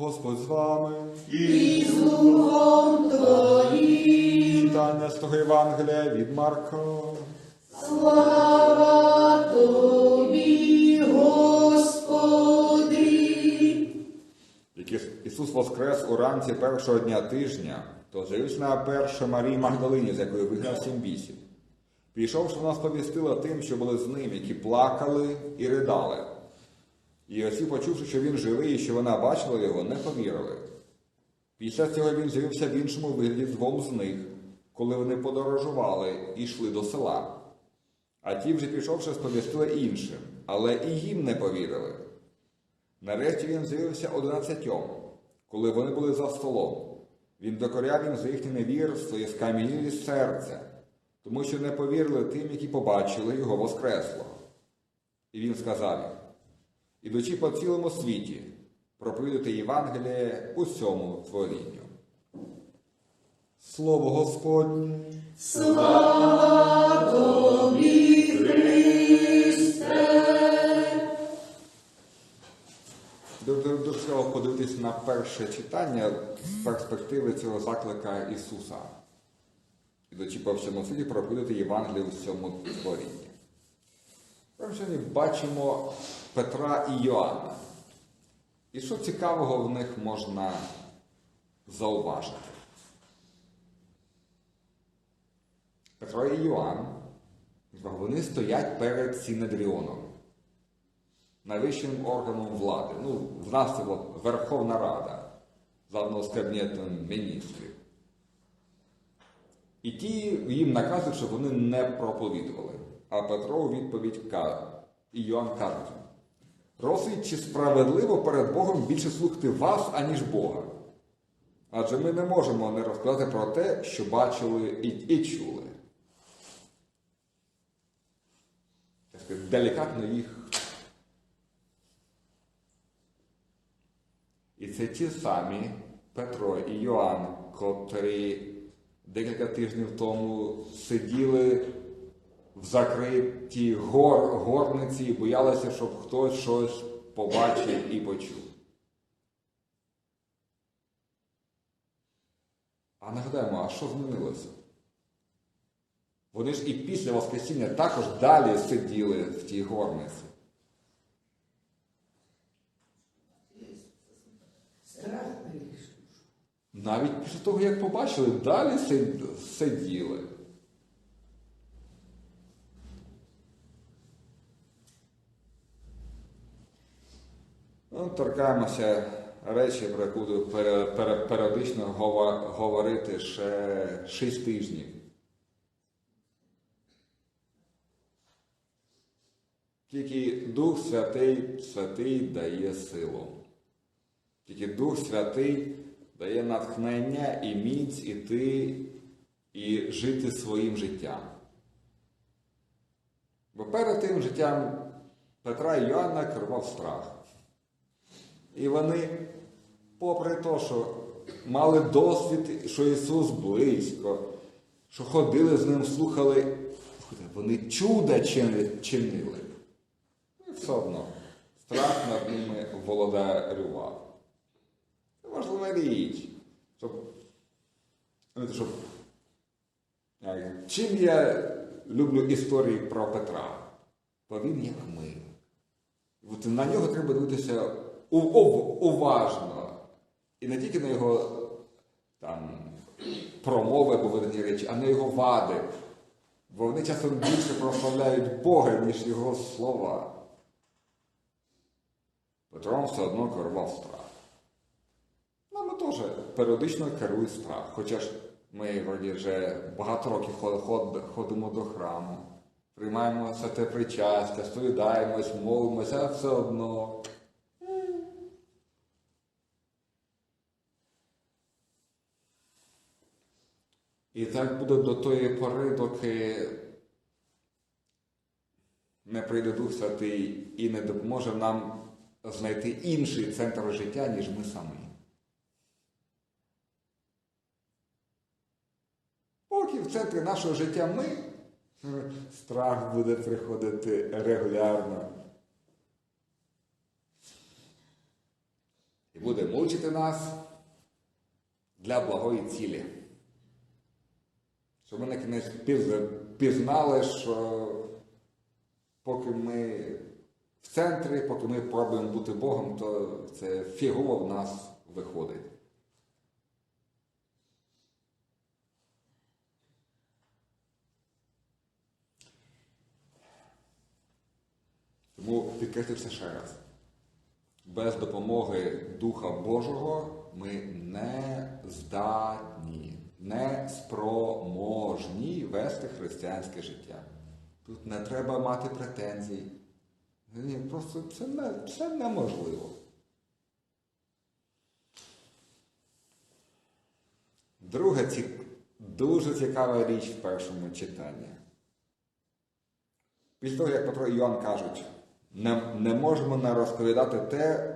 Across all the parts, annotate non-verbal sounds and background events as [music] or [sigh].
Господь з вами. І з духом Твоїм. Читання з того Євангелія від Марка. Слава Тобі, Господи. Як Ісус воскрес уранці першого дня тижня, то з'явився на перше Марії Магдалині, з якої вигнав сім бісів. Пішовши, вона сповістила тим, що були з ним, які плакали і ридали. І оці, почувши, що він живий і що вона бачила його, не повірили. Після цього він з'явився в іншому вигляді двом з них, коли вони подорожували і йшли до села. А ті, вже пішовши, сповістили іншим, але і їм не повірили. Нарешті він з'явився одинадцятьом, коли вони були за столом. Він докоряв їм за їхнє невірство і скам'янілі серця, тому що не повірили тим, які побачили його Воскреслого. І він сказав їм, ідучи по цілому світі, проповідуйте Євангеліє усьому творінню. Слово Господнє. Слава Тобі, Христе. Дуже цікаво подивитись на перше читання з перспективи цього заклика Ісуса. Ідучи по всьому світі проповідати Євангелію у всьому творінні. Ми бачимо Петра і Йоанна. І що цікавого в них можна зауважити? Петро і Йоанн, вони стоять перед Сінедріоном найвищим органом влади. Ну, в нас це от Верховна Рада, заодно з Кабінетом міністрів. І ті їм наказують, щоб вони не проповідували. А Петро у відповідь каже, і Йоанн кажуть, просить, чи справедливо перед Богом більше слухати вас, аніж Бога. Адже ми не можемо не розказати про те, що бачили і, і чули. Делікатно їх І це ті самі Петро і Йоанн, котрі декілька тижнів тому сиділи в закритій гор, горниці і боялися, щоб хтось щось побачив і почув. А нагадаємо, а що змінилося? Вони ж і після Воскресіння також далі сиділи в тій горниці. Навіть після того, як побачили, далі сиділи. Ну, торкаємося речі, про яку періодично говорити ще 6 тижнів. Тільки Дух Святий, Святий дає силу. Тільки Дух Святий дає натхнення і міць іти і жити своїм життям. Бо перед тим життям Петра і Йоанна керував страх. І вони, попри те, що мали досвід, що Ісус близько, що ходили з ним, слухали, вони чуда чинили. І все одно страх над ними володарював. Це важлива річ. Щоб, щоб, чим я люблю історії про Петра? Бо він як ми. От на нього треба дивитися уважно. І не тільки на його там, промови або видані речі, а на його вади. Бо вони часом більше прославляють Бога, ніж його слова. Петром все одно керував страх. Нами теж періодично керує страх. Хоча ж ми вроді вже багато років ход- ход- ходимо до храму, приймаємо святе причастя, сповідаємось, молимося, все одно. І так буде до тої пори, доки не прийде Дух Святий і не допоможе нам знайти інший центр життя, ніж ми самі. Поки в центрі нашого життя ми, страх буде приходити регулярно. і буде мучити нас для благої цілі. Щоб ми на кінець пізнали, що поки ми в центрі, поки ми пробуємо бути Богом, то це фігово в нас виходить. Тому підкреслю це ще раз. Без допомоги Духа Божого ми не здатні, не спроможні вести християнське життя. Тут не треба мати претензій. Ні, просто це, не, це неможливо. Друга ці, дуже цікава річ в першому читанні. Після того, як Петро і Іоанн кажуть, не, не можемо не розповідати те,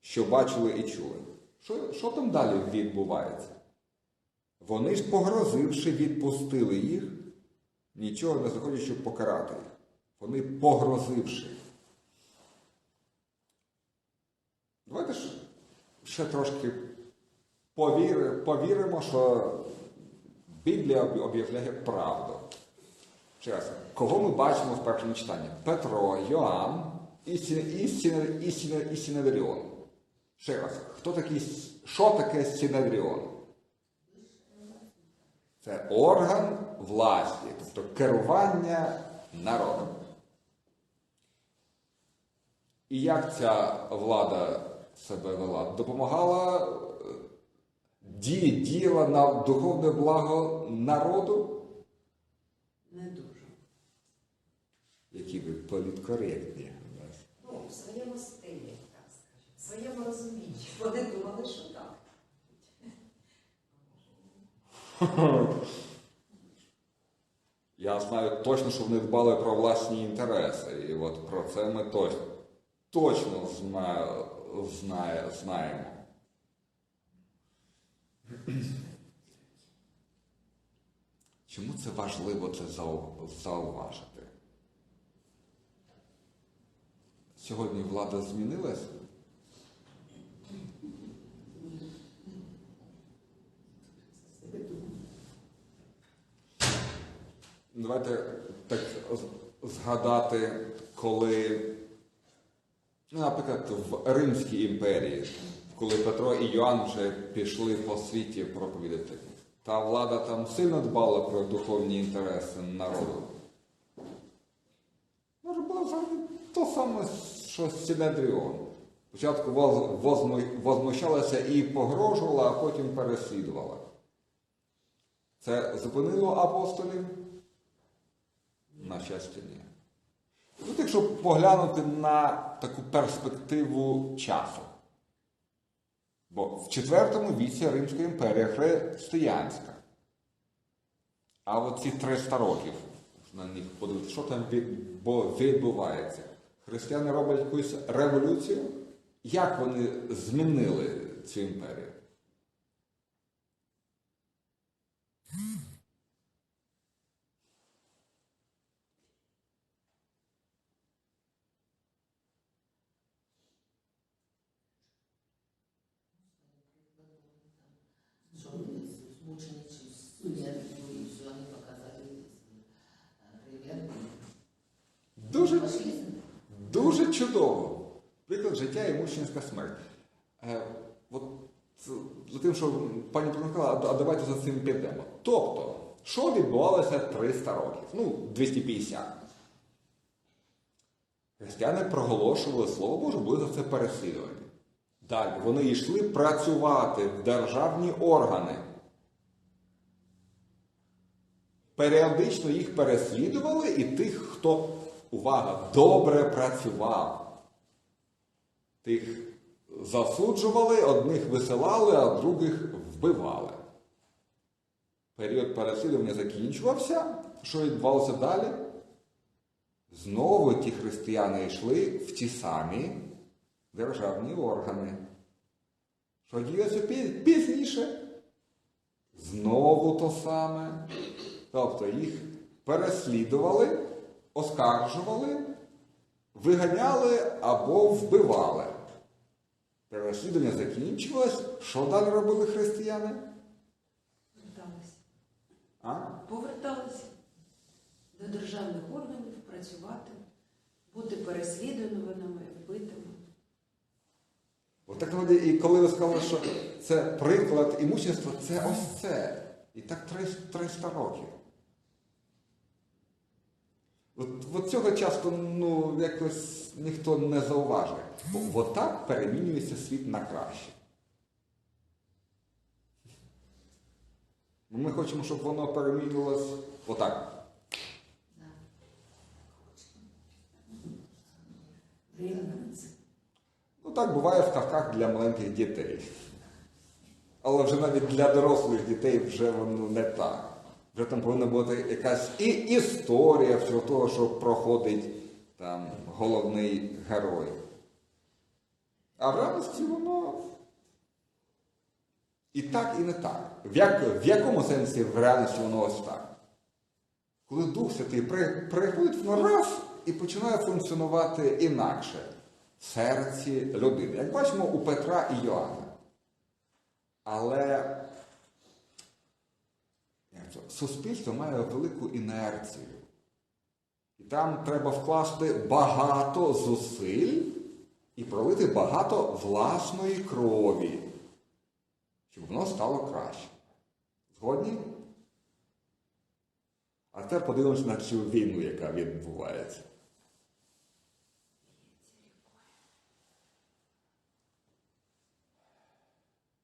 що бачили і чули. Що, що там далі відбувається? Вони ж, погрозивши, відпустили їх, нічого не захочуть, щоб покарати їх. Вони погрозивши. Давайте ж ще трошки повіри, повіримо, що Біблія об'являє правду. Раз, кого ми бачимо в першому читанні? Петро, Йоанн і, Сі- і, Сі- і, Сі- і Сінедріон. Ще раз, хто такий, що таке Сінедріон? Це орган власті, тобто керування народом. І як ця влада себе вела? Допомагала, е, діяла на духовне благо народу? Не дуже. Які ви політкоректні. Ну, в своєму стилі, так скажемо, в своєму розумінні. Вони думали, що так. Я знаю точно, що вони дбали про власні інтереси. І от про це ми точно, точно зна, знає, знаємо. Чому це важливо це зауважити? Сьогодні влада змінилась? Давайте так згадати, коли, ну, наприклад, в Римській імперії, коли Петро і Йоанн вже пішли по світі проповідати, та влада там сильно дбала про духовні інтереси народу. Може, було взагалі то саме, що Сінедріон. Спочатку возмущалася і погрожувала, а потім переслідувала. Це зупинило апостолів? На щастя, ні. Тут, якщо поглянути на таку перспективу часу. Бо в IV віці Римська імперія християнська. А от ці 300 років на них подивитися, що там відбувається. Християни роблять якусь революцію. Як вони змінили цю імперію? Що вони змученичі студентів, і що вони показали е, примір. Дуже Дуже чудово. Приклад життя і мученська смерть. Е, от за тим, що пані сказала, а давайте за цим підемо. Тобто, що відбувалося 300 років? Ну, 250. Християни проголошували Слово Боже, були за це переслідувані. Далі вони йшли працювати в державні органи. Періодично їх переслідували і тих, хто, увага, добре працював. Тих засуджували, одних висилали, а других вбивали. Період переслідування закінчувався. Що відбувалося далі? Знову ті християни йшли в ті самі державні органи. Що пі- пізніше? Знову то саме. Тобто їх переслідували, оскаржували, виганяли або вбивали. Переслідування закінчилось. Що далі робили християни? Поверталися. А? Поверталися до державних органів працювати, бути переслідуваними, вбитими. От так вроді, і коли ви сказали, що це приклад і мученство, це ось це. І так 300 300 років. От, от цього часто ну, якось ніхто не зауважує. Бо так перемінюється світ на краще. Ми хочемо, щоб воно перемінювалось отак. Ну так буває в казках для маленьких дітей. Але вже навіть для дорослих дітей вже воно не так. Вже там повинна бути якась і історія всього того, що проходить там головний герой. А в реальності воно і так, і не так. В, як, в якому сенсі в реальності воно ось так? Коли Дух Святий при- приходить, воно раз і починає функціонувати інакше в серці людини. Як бачимо у Петра і Йоанна. Але суспільство має велику інерцію. І там треба вкласти багато зусиль і пролити багато власної крові, щоб воно стало краще. Згодні? А тепер подивимося на цю війну, яка відбувається.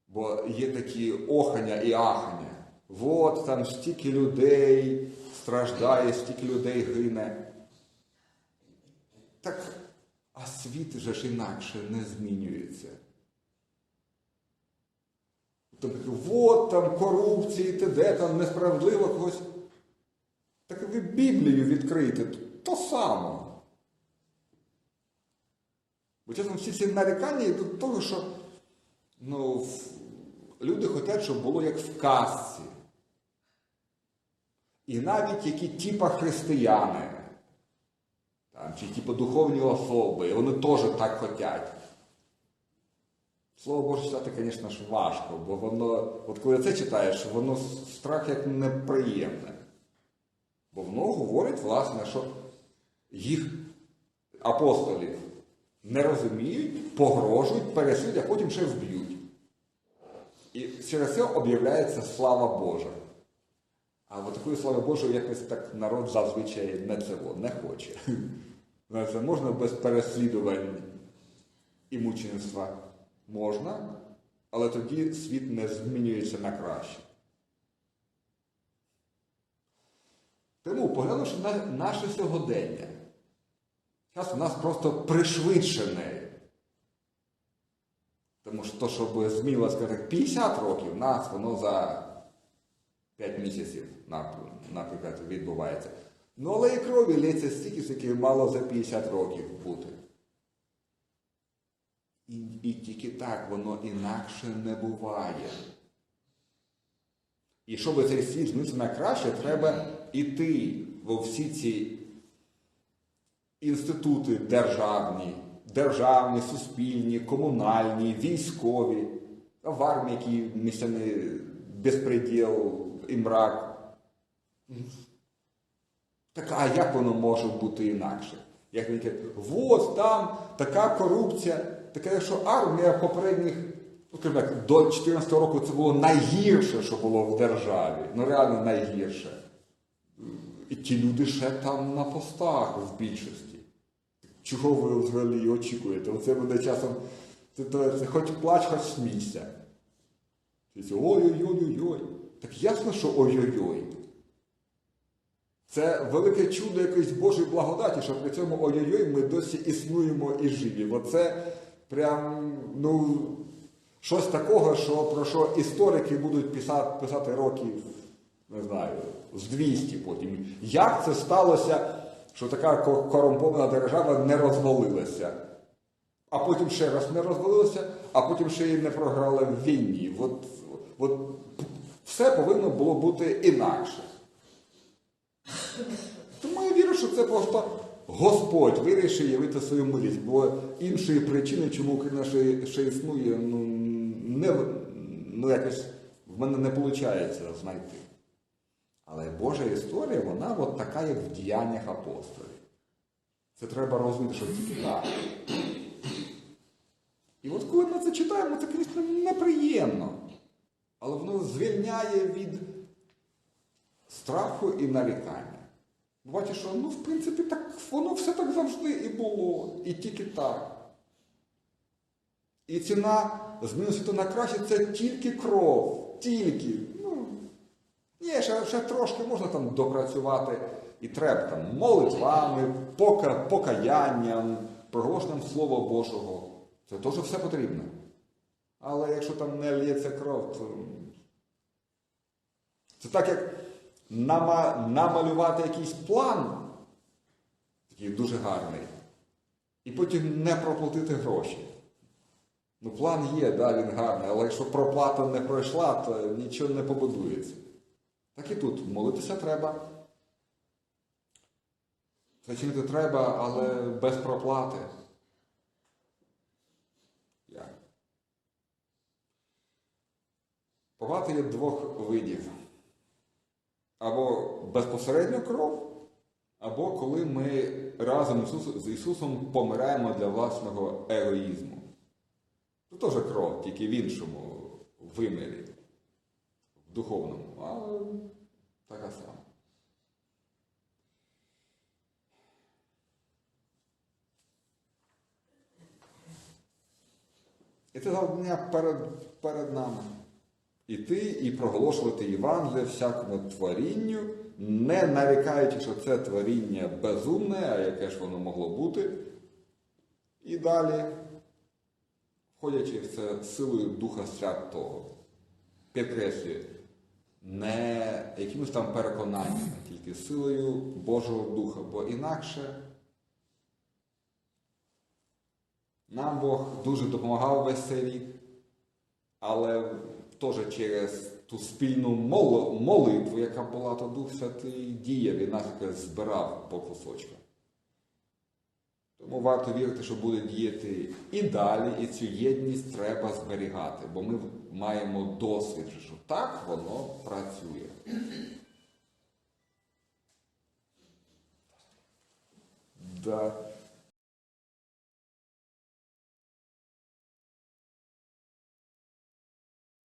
Бо є такі охання і ахання. От там стільки людей страждає, стільки людей гине. Так, а світ же ж інакше не змінюється. Там, от там корупції, де там несправедливо когось. Так ви Біблію відкрийте, то саме. Бо чесно, всі ці нарікання йдуть до того, що ну, люди хочуть, щоб було як в казці. І навіть які типа християни, там, чи типа духовні особи, вони теж так хочуть. Слово Боже читати, звісно ж, важко, бо воно, от коли це читаєш, воно страх як неприємне. Бо воно говорить, власне, що їх апостолів не розуміють, погрожують, переслідують, а потім ще вб'ють. І через це об'являється слава Божа. А от такої слави Божої якось так народ зазвичай не цього, не хоче. [laughs] Знаєте, можна без переслідувань і мученства? Можна, але тоді світ не змінюється на краще. Тому, поглянувши на наше сьогодення, час у нас просто пришвидшений. Тому що то, щоб змінилося, скажімо 50 років, нас воно за 5 місяців, наприклад, відбувається. Ну, але і крові лється стільки, скільки мало за 50 років бути. І, і тільки так воно інакше не буває. І щоб цей світ змінився на краще, треба іти во всі ці інститути державні, державні, суспільні, комунальні, військові, в армії, які місцями безпреділ і мрак. Так, а як воно може бути інакше? Як він каже, от там така корупція, така, що армія попередніх, ну так, до 2014 року це було найгірше, що було в державі. Ну реально найгірше. І ті люди ще там на постах в більшості. Чого ви взагалі очікуєте? Оце буде часом, це, це, це хоч плач, хоч смійся. Ой-ой-ой-ой-ой. Так ясно, що ой-ой-ой. Це велике чудо якоїсь Божої благодаті, що при цьому ой-ой-ой ми досі існуємо і живі. Бо це прям, ну, щось такого, що, про що історики будуть писати, писати років, не знаю, з 200 потім. Як це сталося, що така корумпована держава не розвалилася? А потім ще раз не розвалилася, а потім ще й не програла в війні. От, от все повинно було бути інакше. Тому я вірю, що це просто Господь вирішив явити свою милість, бо іншої причини, чому Україна ще, ще існує, ну, не, ну якось в мене не виходить знайти. Але Божа історія, вона от така, як в діяннях апостолів. Це треба розуміти, що тільки так. І от коли ми це читаємо, це, звісно, неприємно. Але воно звільняє від страху і нарікання. Бачиш, що ну, в принципі, так воно все так завжди і було, і тільки так. І ціна зміни світу на краще це тільки кров. Тільки. Ну, ні, ще, ще трошки можна там допрацювати. І треба там молитвами, пока, покаянням, проголошенням Слова Божого. Це теж все потрібно. Але якщо там не лється кров, то це так як нама- намалювати якийсь план, такий дуже гарний, і потім не проплатити гроші. Ну, план є, да, він гарний, але якщо проплата не пройшла, то нічого не побудується. Так і тут молитися треба. Це чинити треба, але без проплати. Як? Є двох видів. Або безпосередньо кров, або коли ми разом з Ісусом помираємо для власного егоїзму. Це теж кров, тільки в іншому вимірі, в духовному, але така сама. І це завдання перед, перед нами. Іти і проголошувати Євангеліє всякому творінню, не нарікаючи, що це творіння безумне, а яке ж воно могло бути. І далі, входячи в це силою Духа Святого, підкреслюю, не якимось там переконаннями, тільки силою Божого Духа, бо інакше нам Бог дуже допомагав весь цей рік, але теж через ту спільну молитву, яка була, то Дух Святий діяв і нас збирав по кусочкам. Тому варто вірити, що буде діяти і далі, і цю єдність треба зберігати, бо ми маємо досвід, що так воно працює. Да.